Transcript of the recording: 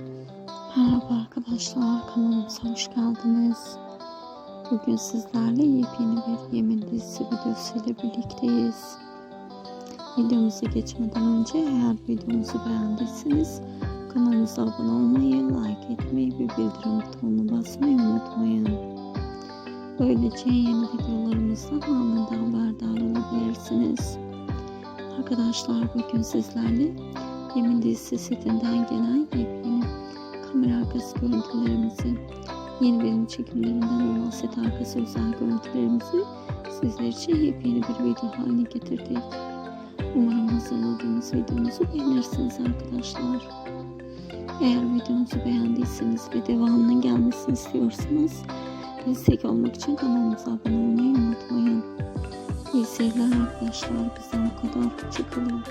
Merhaba arkadaşlar kanalımıza hoş geldiniz. Bugün sizlerle yepyeni bir yemin dizisi videosuyla birlikteyiz. Videomuza geçmeden önce eğer videomuzu beğendiyseniz kanalımıza abone olmayı, like etmeyi ve bildirim butonuna basmayı unutmayın. Böylece yeni videolarımızdan anında haberdar olabilirsiniz. Arkadaşlar bugün sizlerle Yemin dizisi setinden gelen arkası görüntülerimizi, yeni bölüm çekimlerinden olan set arkası özel görüntülerimizi sizler için yepyeni bir video haline getirdik. Umarım hazırladığımız videomuzu beğenirsiniz arkadaşlar. Eğer videomuzu beğendiyseniz ve devamının gelmesini istiyorsanız destek olmak için kanalımıza abone olmayı unutmayın. İyi seyirler arkadaşlar. Bizden bu kadar. Hoşçakalın.